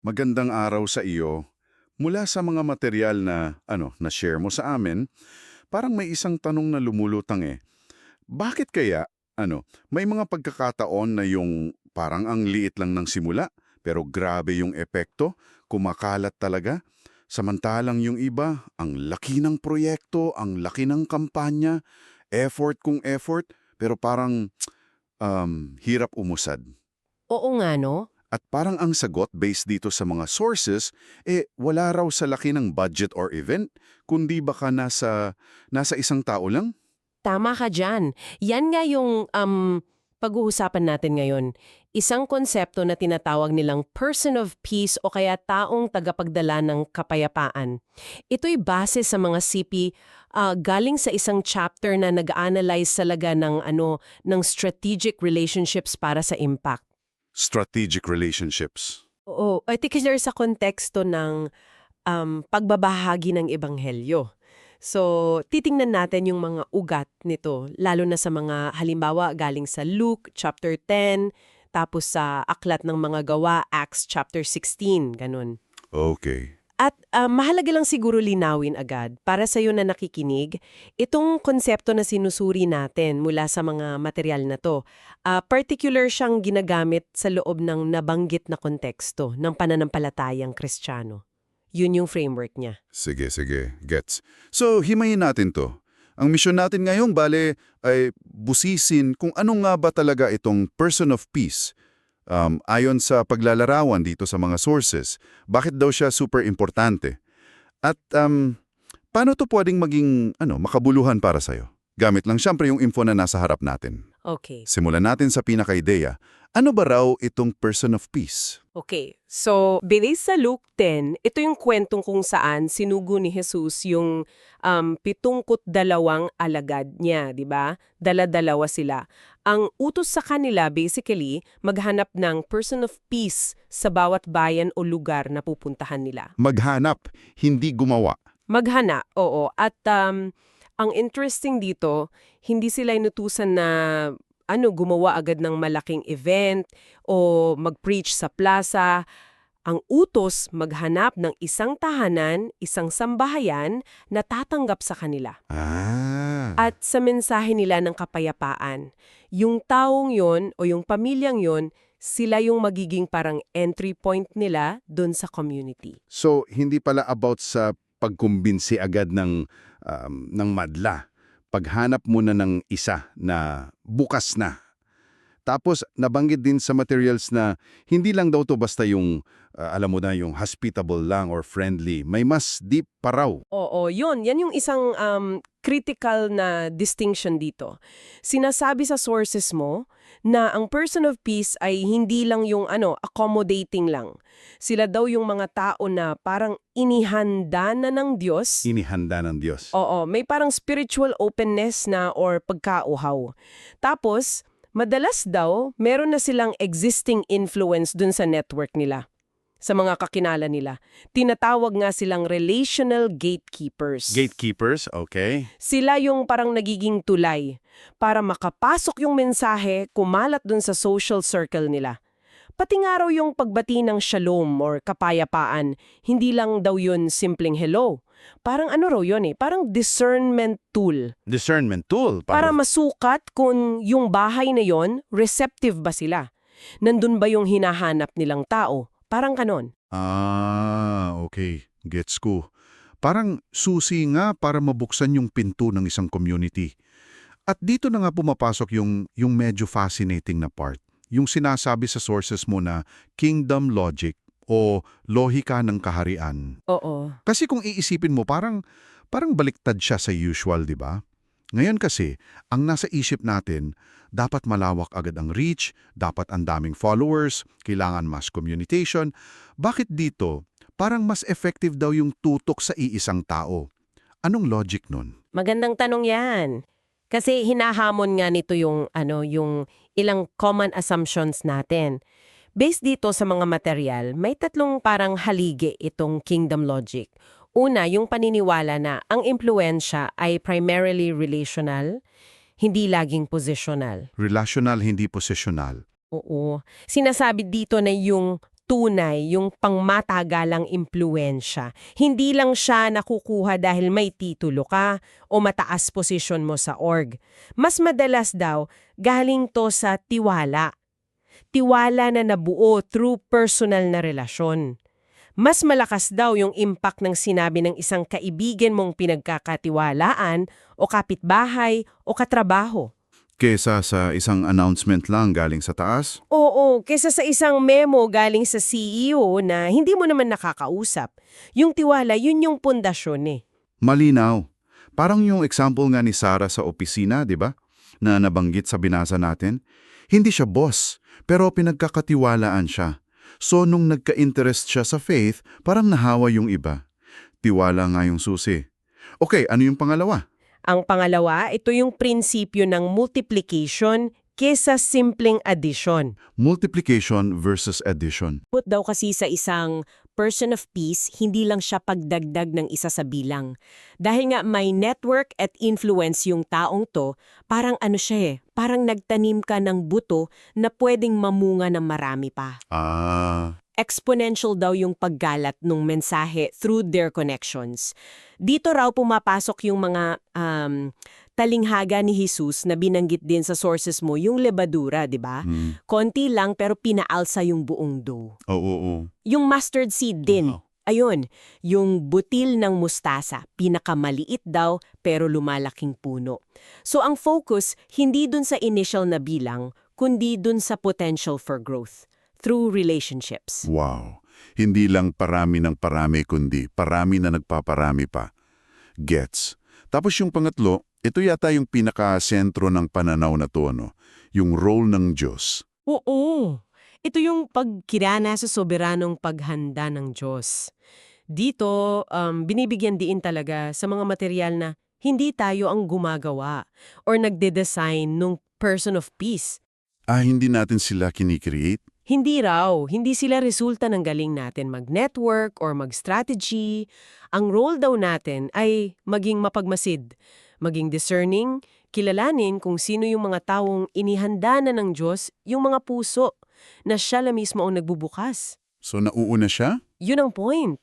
Magandang araw sa iyo. Mula sa mga material na ano, na share mo sa amin, parang may isang tanong na lumulutang eh. Bakit kaya ano, may mga pagkakataon na yung parang ang liit lang ng simula, pero grabe yung epekto, kumakalat talaga? Samantalang yung iba, ang laki ng proyekto, ang laki ng kampanya, effort kung effort, pero parang um, hirap umusad. Oo nga no? At parang ang sagot based dito sa mga sources, eh wala raw sa laki ng budget or event, kundi baka nasa, nasa isang tao lang? Tama ka dyan. Yan nga yung um, pag-uusapan natin ngayon. Isang konsepto na tinatawag nilang person of peace o kaya taong tagapagdala ng kapayapaan. Ito'y base sa mga CP ah, galing sa isang chapter na nag-analyze talaga ng, ano, ng strategic relationships para sa impact. Strategic relationships. Oo, particular sa konteksto ng um, pagbabahagi ng ebanghelyo. So, titingnan natin yung mga ugat nito, lalo na sa mga halimbawa galing sa Luke chapter 10, tapos sa Aklat ng Mga Gawa, Acts chapter 16, ganun. Okay. At ah, mahalaga lang siguro linawin agad para sa iyo na nakikinig, itong konsepto na sinusuri natin mula sa mga material na to, ah, particular siyang ginagamit sa loob ng nabanggit na konteksto ng pananampalatayang kristyano. Yun yung framework niya. Sige, sige. Gets. So, himayin natin to. Ang misyon natin ngayong bale ay busisin kung ano nga ba talaga itong person of peace. Um, ayon sa paglalarawan dito sa mga sources, bakit daw siya super importante? At um, paano to pwedeng maging ano, makabuluhan para sa'yo? Gamit lang siyempre yung info na nasa harap natin. Okay. Simulan natin sa pinaka-ideya. Ano ba raw itong person of peace? Okay. So, based sa Luke 10, ito yung kwentong kung saan sinugo ni Jesus yung um, pitungkot dalawang alagad niya, di ba? Dala-dalawa sila. Ang utos sa kanila, basically, maghanap ng person of peace sa bawat bayan o lugar na pupuntahan nila. Maghanap, hindi gumawa. Maghana, oo. At um, ang interesting dito, hindi sila inutusan na ano, gumawa agad ng malaking event o mag-preach sa plaza. Ang utos, maghanap ng isang tahanan, isang sambahayan na tatanggap sa kanila. Ah. At sa mensahe nila ng kapayapaan, yung taong yon o yung pamilyang yon, sila yung magiging parang entry point nila dun sa community. So, hindi pala about sa pagkumbinsi agad ng, um, ng madla. Paghanap muna ng isa na bukas na. Tapos, nabanggit din sa materials na hindi lang daw to basta yung, uh, alam mo na, yung hospitable lang or friendly. May mas deep pa raw. Oo, yun. Yan yung isang um, critical na distinction dito. Sinasabi sa sources mo na ang person of peace ay hindi lang yung ano, accommodating lang. Sila daw yung mga tao na parang inihanda na ng Diyos. Inihanda ng Diyos. Oo, may parang spiritual openness na or pagkauhaw. Tapos, madalas daw, meron na silang existing influence dun sa network nila sa mga kakilala nila. Tinatawag nga silang relational gatekeepers. Gatekeepers, okay. Sila yung parang nagiging tulay para makapasok yung mensahe kumalat dun sa social circle nila. Pati nga raw yung pagbati ng shalom or kapayapaan, hindi lang daw yun simpleng hello. Parang ano raw yun eh, parang discernment tool. Discernment tool. Para masukat kung yung bahay na yon receptive ba sila. Nandun ba yung hinahanap nilang tao? Parang kanon. Ah, okay. Gets ko. Parang susi nga para mabuksan yung pinto ng isang community. At dito na nga pumapasok yung, yung medyo fascinating na part. Yung sinasabi sa sources mo na kingdom logic o lohika ng kaharian. Oo. Kasi kung iisipin mo, parang, parang baliktad siya sa usual, di ba? Ngayon kasi, ang nasa isip natin, dapat malawak agad ang reach, dapat ang daming followers, kailangan mass communication. Bakit dito, parang mas effective daw yung tutok sa iisang tao? Anong logic nun? Magandang tanong yan. Kasi hinahamon nga nito yung ano yung ilang common assumptions natin. Based dito sa mga material, may tatlong parang haligi itong kingdom logic. Una, yung paniniwala na ang impluensya ay primarily relational, hindi laging positional. Relational, hindi positional. Oo. Sinasabi dito na yung tunay, yung pangmatagalang impluensya. Hindi lang siya nakukuha dahil may titulo ka o mataas posisyon mo sa org. Mas madalas daw, galing to sa tiwala. Tiwala na nabuo through personal na relasyon. Mas malakas daw yung impact ng sinabi ng isang kaibigan mong pinagkakatiwalaan o kapitbahay o katrabaho. Kesa sa isang announcement lang galing sa taas? Oo, kesa sa isang memo galing sa CEO na hindi mo naman nakakausap. Yung tiwala, yun yung pundasyon eh. Malinaw. Parang yung example nga ni Sarah sa opisina, di ba? Na nabanggit sa binasa natin. Hindi siya boss, pero pinagkakatiwalaan siya. So nung nagka-interest siya sa faith, parang nahawa yung iba. Tiwala nga yung susi. Okay, ano yung pangalawa? Ang pangalawa, ito yung prinsipyo ng multiplication kesa simpleng addition. Multiplication versus addition. Put daw kasi sa isang person of peace, hindi lang siya pagdagdag ng isa sa bilang. Dahil nga may network at influence yung taong to, parang ano siya eh, parang nagtanim ka ng buto na pwedeng mamunga ng marami pa. Ah, Exponential daw yung paggalat ng mensahe through their connections. Dito raw pumapasok yung mga um, talinghaga ni Jesus na binanggit din sa sources mo, yung lebadura, di ba? hmm. Konti lang pero pinaalsa yung buong dough. oo, oo. Yung mustard seed din. Wow. Ayun, yung butil ng mustasa, pinakamaliit daw pero lumalaking puno. So ang focus, hindi dun sa initial na bilang, kundi dun sa potential for growth through relationships. Wow. Hindi lang parami ng parami, kundi parami na nagpaparami pa. Gets. Tapos yung pangatlo, ito yata yung pinaka-sentro ng pananaw na to, no? Yung role ng Diyos. Oo. Ito yung pagkirana sa soberanong paghanda ng Diyos. Dito, um, binibigyan diin talaga sa mga material na hindi tayo ang gumagawa or nagde-design nung person of peace. Ah, hindi natin sila kinikreate? Hindi raw, hindi sila resulta ng galing natin mag-network or mag-strategy. Ang role daw natin ay maging mapagmasid, maging discerning, kilalanin kung sino yung mga taong inihanda na ng Diyos yung mga puso na siya na mismo ang nagbubukas. So nauuna siya? Yun ang point.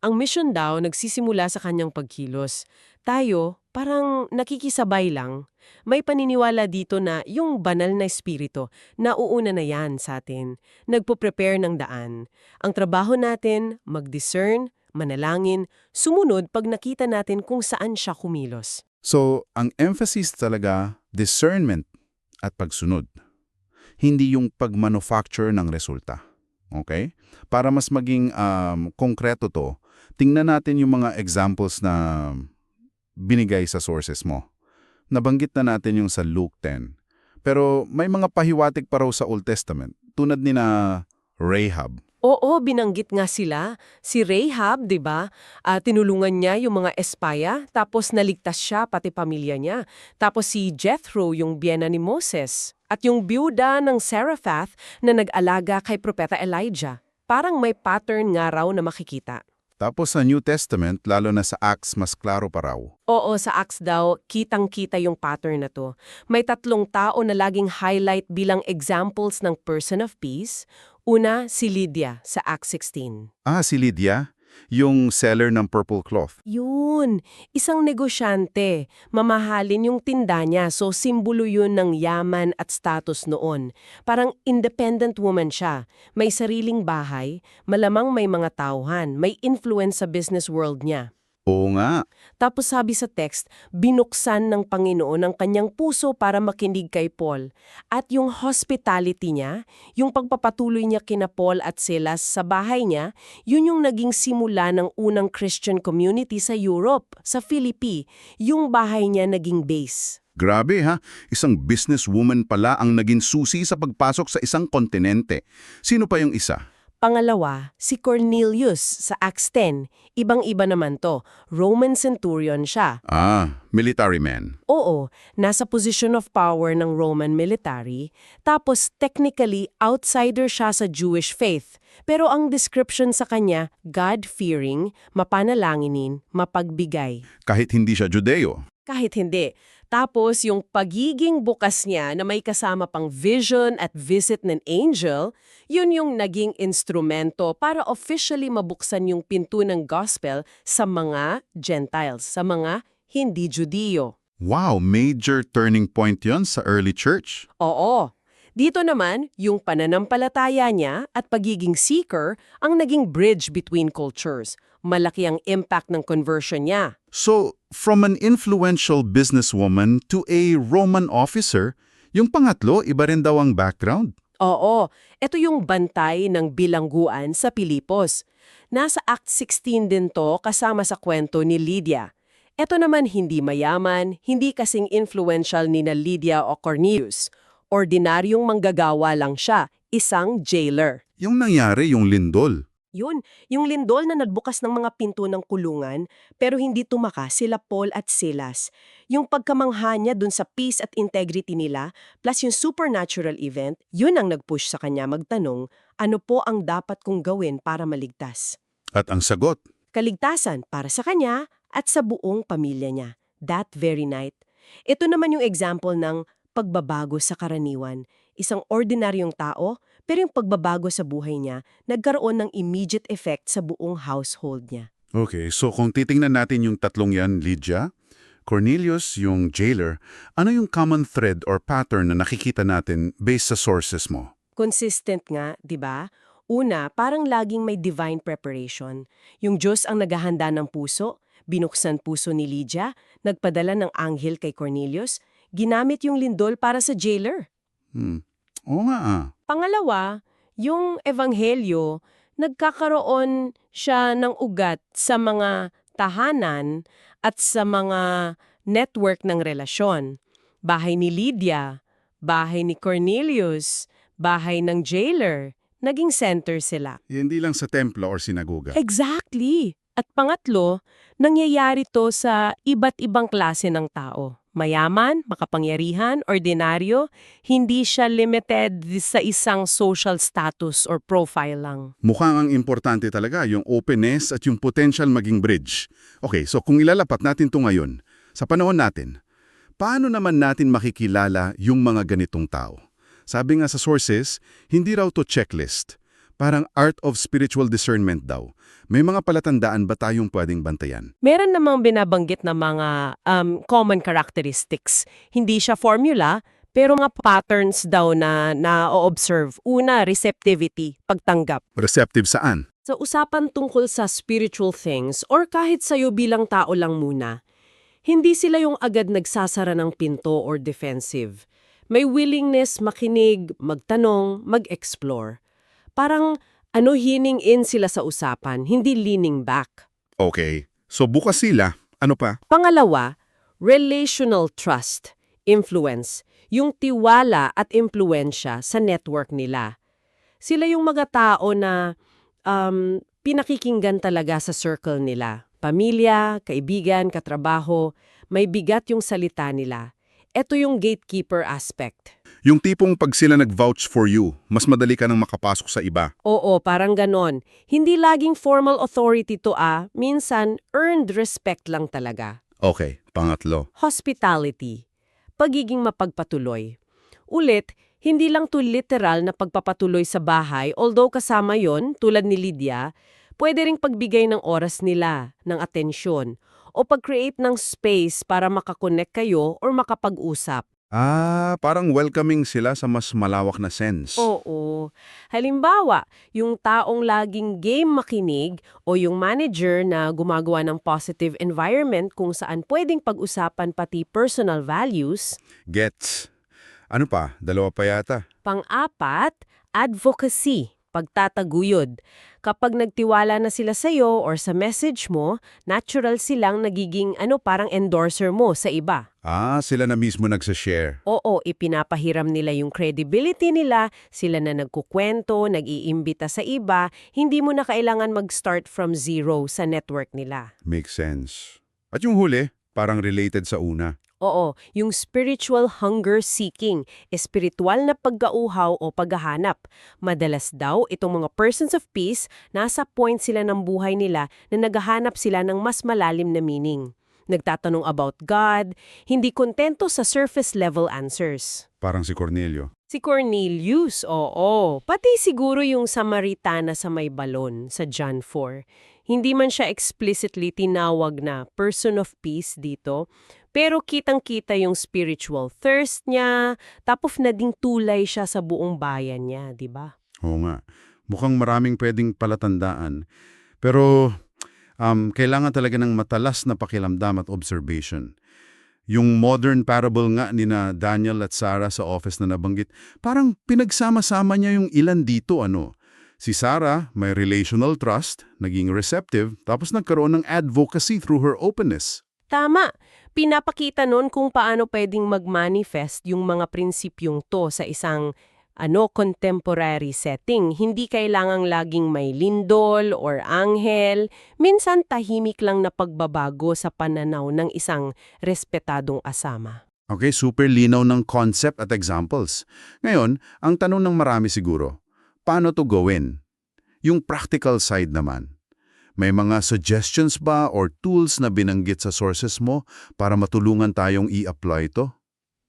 Ang mission daw nagsisimula sa kanyang pagkilos. Tayo, parang nakikisabay lang. May paniniwala dito na yung banal na espiritu, nauuna na yan sa atin. Nagpo-prepare ng daan. Ang trabaho natin, mag-discern, manalangin, sumunod pag nakita natin kung saan siya kumilos. So, ang emphasis talaga, discernment at pagsunod. Hindi yung pag-manufacture ng resulta. Okay? Para mas maging um, konkreto to, tingnan natin yung mga examples na binigay sa sources mo. Nabanggit na natin yung sa Luke 10. Pero may mga pahiwatig pa raw sa Old Testament, tunad ni na Rahab. Oo, binanggit nga sila. Si Rahab, di ba? Ah, tinulungan niya yung mga espaya, tapos naligtas siya, pati pamilya niya. Tapos si Jethro, yung biyena ni Moses. At yung byuda ng Seraphath na nag-alaga kay Propeta Elijah. Parang may pattern nga raw na makikita. Tapos sa New Testament, lalo na sa Acts, mas klaro pa raw. Oo, sa Acts daw, kitang-kita yung pattern na to. May tatlong tao na laging highlight bilang examples ng person of peace. Una, si Lydia sa Acts 16. Ah, si Lydia, yung seller ng purple cloth. Yun, isang negosyante. Mamahalin yung tinda niya, so simbolo yun ng yaman at status noon. Parang independent woman siya. May sariling bahay, malamang may mga tauhan, may influence sa business world niya. Oo nga. Tapos sabi sa text, binuksan ng Panginoon ang kanyang puso para makinig kay Paul. At yung hospitality niya, yung pagpapatuloy niya kina Paul at Silas sa bahay niya, yun yung naging simula ng unang Christian community sa Europe, sa Philippi. Yung bahay niya naging base. Grabe ha, isang businesswoman pala ang naging susi sa pagpasok sa isang kontinente. Sino pa yung isa? Pangalawa, si Cornelius sa Acts 10. Ibang-iba naman to. Roman centurion siya. Ah, military man. Oo, nasa position of power ng Roman military, tapos technically outsider siya sa Jewish faith. Pero ang description sa kanya, God-fearing, mapanalanginin, mapagbigay. Kahit hindi siya Judeo. Kahit hindi. Tapos yung pagiging bukas niya na may kasama pang vision at visit ng angel, yun yung naging instrumento para officially mabuksan yung pinto ng gospel sa mga Gentiles, sa mga hindi Judiyo. Wow, major turning point yon sa early church. Oo. Dito naman, yung pananampalataya niya at pagiging seeker ang naging bridge between cultures. Malaki ang impact ng conversion niya. So, from an influential businesswoman to a Roman officer, yung pangatlo, iba rin daw ang background. Oo, ito yung bantay ng bilangguan sa Pilipos. Nasa Act 16 din to kasama sa kwento ni Lydia. Ito naman hindi mayaman, hindi kasing influential ni na Lydia o Cornelius. Ordinaryong manggagawa lang siya, isang jailer. Yung nangyari, yung lindol. Yun, yung lindol na nagbukas ng mga pinto ng kulungan pero hindi tumakas sila Paul at Silas. Yung pagkamangha niya dun sa peace at integrity nila plus yung supernatural event, yun ang nag-push sa kanya magtanong, ano po ang dapat kong gawin para maligtas? At ang sagot, Kaligtasan para sa kanya at sa buong pamilya niya. That very night. Ito naman yung example ng pagbabago sa karaniwan. Isang ordinaryong tao, pero yung pagbabago sa buhay niya, nagkaroon ng immediate effect sa buong household niya. Okay, so kung titingnan natin yung tatlong yan, Lydia, Cornelius, yung jailer, ano yung common thread or pattern na nakikita natin based sa sources mo? Consistent nga, di ba? Una, parang laging may divine preparation. Yung Diyos ang naghahanda ng puso, binuksan puso ni Lydia, nagpadala ng anghel kay Cornelius, ginamit yung lindol para sa jailer. Hmm. Oo nga ah. Pangalawa, yung ebanghelyo, nagkakaroon siya ng ugat sa mga tahanan at sa mga network ng relasyon. Bahay ni Lydia, bahay ni Cornelius, bahay ng jailer, naging center sila. Hindi lang sa templo or sinagoga. Exactly! At pangatlo, nangyayari to sa iba't ibang klase ng tao. Mayaman, makapangyarihan, ordinaryo, hindi siya limited sa isang social status or profile lang. Mukhang ang importante talaga yung openness at yung potential maging bridge. Okay, so kung ilalapat natin to ngayon, sa panahon natin, paano naman natin makikilala yung mga ganitong tao? Sabi nga sa sources, hindi raw to checklist. Parang art of spiritual discernment daw. May mga palatandaan ba tayong pwedeng bantayan? Meron namang binabanggit na mga um, common characteristics. Hindi siya formula, pero mga patterns daw na na-observe. Una, receptivity, pagtanggap. Receptive saan? Sa usapan tungkol sa spiritual things or kahit sa'yo bilang tao lang muna, hindi sila yung agad nagsasara ng pinto or defensive. May willingness makinig, magtanong, mag-explore. Parang ano hining in sila sa usapan, hindi leaning back. Okay, so bukas sila. Ano pa? Pangalawa, relational trust, influence, yung tiwala at impluensya sa network nila. Sila yung mga tao na um, pinakikinggan talaga sa circle nila. Pamilya, kaibigan, katrabaho, may bigat yung salita nila. Ito yung gatekeeper aspect. Yung tipong pag sila nag-vouch for you, mas madali ka nang makapasok sa iba. Oo, parang ganon. Hindi laging formal authority to ah, minsan earned respect lang talaga. Okay, pangatlo. Hospitality. Pagiging mapagpatuloy. Ulit, hindi lang to literal na pagpapatuloy sa bahay, although kasama yon tulad ni Lydia, pwede ring pagbigay ng oras nila, ng atensyon, o pag-create ng space para makakonect kayo or makapag-usap. Ah, parang welcoming sila sa mas malawak na sense. Oo. Halimbawa, yung taong laging game makinig o yung manager na gumagawa ng positive environment kung saan pwedeng pag-usapan pati personal values. Gets. Ano pa? Dalawa pa yata. Pang-apat, advocacy, pagtataguyod. Kapag nagtiwala na sila sa'yo or sa message mo, natural silang nagiging ano parang endorser mo sa iba. Ah, sila na mismo nagsa-share. Oo, ipinapahiram nila yung credibility nila, sila na nagkukwento, nag-iimbita sa iba, hindi mo na kailangan mag-start from zero sa network nila. Makes sense. At yung huli, parang related sa una. Oo, yung spiritual hunger seeking, espiritual na pagkauhaw o paghahanap. Madalas daw, itong mga persons of peace, nasa point sila ng buhay nila na naghahanap sila ng mas malalim na meaning. nagtatanong about God, hindi kontento sa surface-level answers. Parang si Cornelio. Si Cornelius, oo. Pati siguro yung Samaritana sa may balon sa John 4. Hindi man siya explicitly tinawag na person of peace dito, pero kitang-kita yung spiritual thirst niya, tapos naging tulay siya sa buong bayan niya, di ba? Oo nga. Mukhang maraming pwedeng palatandaan. Pero um, kailangan talaga ng matalas na pakilamdam at observation. Yung modern parable nga ni na Daniel at Sarah sa office na nabanggit, parang pinagsama-sama niya yung ilan dito ano. Si Sarah, may relational trust, naging receptive, tapos nagkaroon ng advocacy through her openness. Tama. Pinapakita nun kung paano pwedeng mag-manifest yung mga prinsipyong to sa isang ano contemporary setting. Hindi kailangang laging may lindol or anghel. Minsan tahimik lang na pagbabago sa pananaw ng isang respetadong asama. Okay, super linaw ng concept at examples. Ngayon, ang tanong ng marami siguro, paano to gawin? Yung practical side naman. May mga suggestions ba or tools na binanggit sa sources mo para matulungan tayong i-apply to?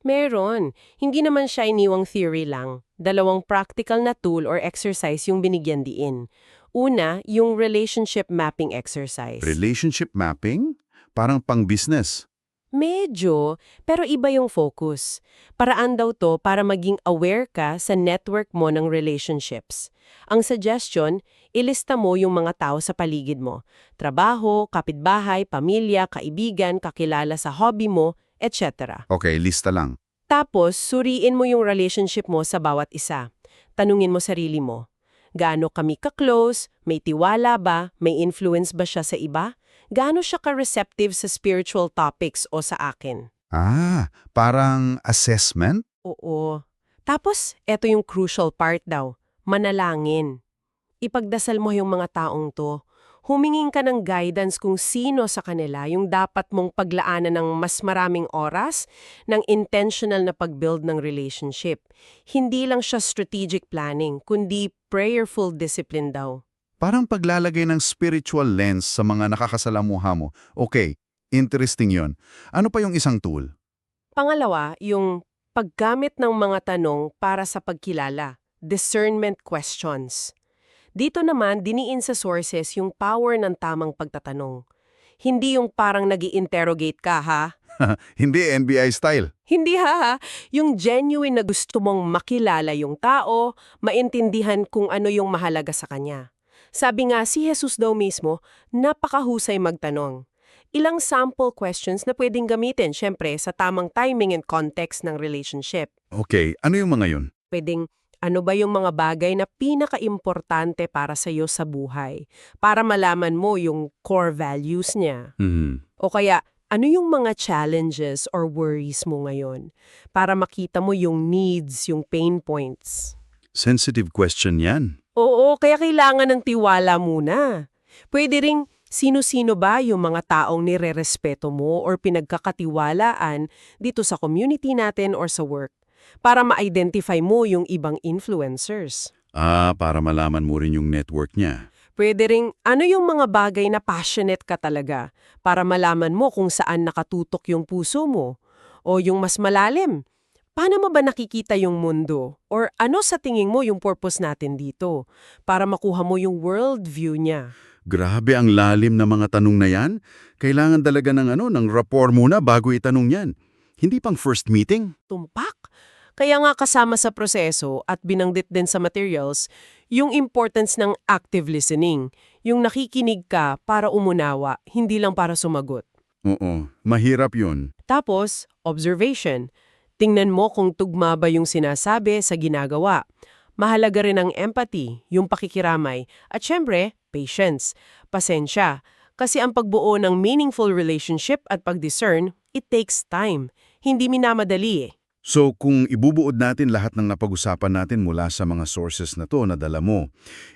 Meron. Hindi naman siya iniwang theory lang. Dalawang practical na tool or exercise yung binigyan diin. Una, yung relationship mapping exercise. Relationship mapping? Parang pang-business. Medyo, pero iba yung focus. Paraan daw to para maging aware ka sa network mo ng relationships. Ang suggestion, ilista mo yung mga tao sa paligid mo. Trabaho, kapitbahay, pamilya, kaibigan, kakilala sa hobby mo, etc. Okay, lista lang. Tapos, suriin mo yung relationship mo sa bawat isa. Tanungin mo sarili mo. Gaano kami ka-close? May tiwala ba? May influence ba siya sa iba? Gaano siya ka-receptive sa spiritual topics o sa akin? Ah, parang assessment? Oo. Tapos, eto yung crucial part daw. Manalangin. Ipagdasal mo yung mga taong to. Humingin ka ng guidance kung sino sa kanila yung dapat mong paglaanan ng mas maraming oras ng intentional na pag-build ng relationship. Hindi lang siya strategic planning, kundi prayerful discipline daw. Parang paglalagay ng spiritual lens sa mga nakakasalamuha mo. Okay, interesting yon. Ano pa yung isang tool? Pangalawa, yung paggamit ng mga tanong para sa pagkilala, discernment questions. Dito naman, diniin sa sources yung power ng tamang pagtatanong. Hindi yung parang nag interrogate ka, ha? Hindi NBI style. Hindi ha, ha? Yung genuine na gusto mong makilala yung tao, maintindihan kung ano yung mahalaga sa kanya. Sabi nga si Jesus daw mismo, napakahusay magtanong. Ilang sample questions na pwedeng gamitin, syempre, sa tamang timing and context ng relationship. Okay, ano yung mga yun? Pwedeng, ano ba yung mga bagay na pinaka-importante para sa iyo sa buhay? Para malaman mo yung core values niya. Hmm. O kaya, ano yung mga challenges or worries mo ngayon? Para makita mo yung needs, yung pain points. Sensitive question yan. Oo, kaya kailangan ng tiwala muna. Pwede ring sino-sino ba yung mga taong nire-respeto mo or pinagkakatiwalaan dito sa community natin or sa work para ma-identify mo yung ibang influencers. Ah, para malaman mo rin yung network niya. Pwede ring ano yung mga bagay na passionate ka talaga para malaman mo kung saan nakatutok yung puso mo o yung mas malalim. Paano mo ba nakikita yung mundo? Or ano sa tingin mo yung purpose natin dito? Para makuha mo yung worldview niya. Grabe ang lalim na mga tanong na yan. Kailangan talaga ng ano, ng rapport muna bago itanong yan. Hindi pang first meeting? Tumpak. Kaya nga kasama sa proseso at binanggit din sa materials, yung importance ng active listening. Yung nakikinig ka para umunawa, hindi lang para sumagot. Oo, mahirap yun. Tapos, observation. Tingnan mo kung tugma ba yung sinasabi sa ginagawa. Mahalaga rin ang empathy, yung pakikiramay. At syempre, patience, pasensya. Kasi ang pagbuo ng meaningful relationship at pag-discern, it takes time. Hindi minamadali eh. So kung ibubuod natin lahat ng napag-usapan natin mula sa mga sources na to na dala mo,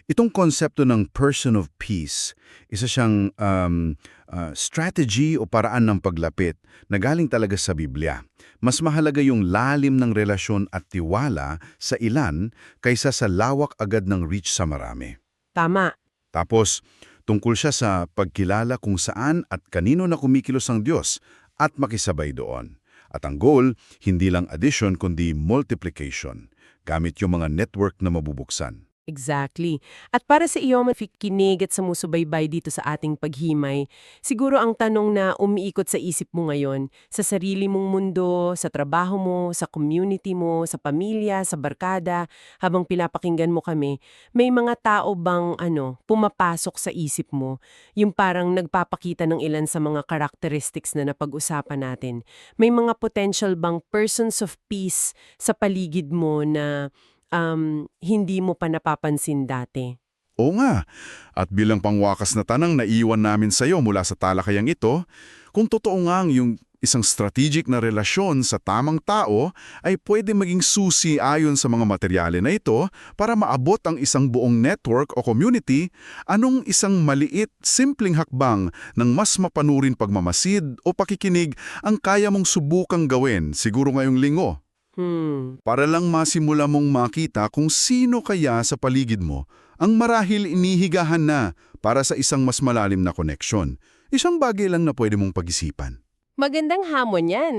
itong konsepto ng person of peace, isa siyang um, uh, strategy o paraan ng paglapit na galing talaga sa Biblia. Mas mahalaga yung lalim ng relasyon at tiwala sa ilan kaysa sa lawak agad ng reach sa marami. Tama. Tapos, Tungkol siya sa pagkilala kung saan at kanino na kumikilos ang Diyos at makisabay doon. At ang goal, hindi lang addition kundi multiplication, gamit yung mga network na mabubuksan. Exactly. At para sa iyo mafikinig at sumusubaybay dito sa ating paghimay, siguro ang tanong na umiikot sa isip mo ngayon, sa sarili mong mundo, sa trabaho mo, sa community mo, sa pamilya, sa barkada, habang pinapakinggan mo kami, may mga tao bang ano, pumapasok sa isip mo, yung parang nagpapakita ng ilan sa mga characteristics na napag-usapan natin. May mga potential bang persons of peace sa paligid mo na um, hindi mo pa napapansin dati. Oo nga. At bilang pangwakas na tanang naiwan namin sa iyo mula sa talakayang ito, kung totoo nga yung isang strategic na relasyon sa tamang tao ay pwede maging susi ayon sa mga materyale na ito para maabot ang isang buong network o community, anong isang maliit, simpleng hakbang ng mas mapanurin pagmamasid o pakikinig ang kaya mong subukang gawin siguro ngayong linggo? Hmm. Para lang masimula mong makita kung sino kaya sa paligid mo ang marahil inihigahan na para sa isang mas malalim na koneksyon. Isang bagay lang na pwede mong pag-isipan. Magandang hamon yan.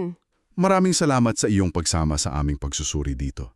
Maraming salamat sa iyong pagsama sa aming pagsusuri dito.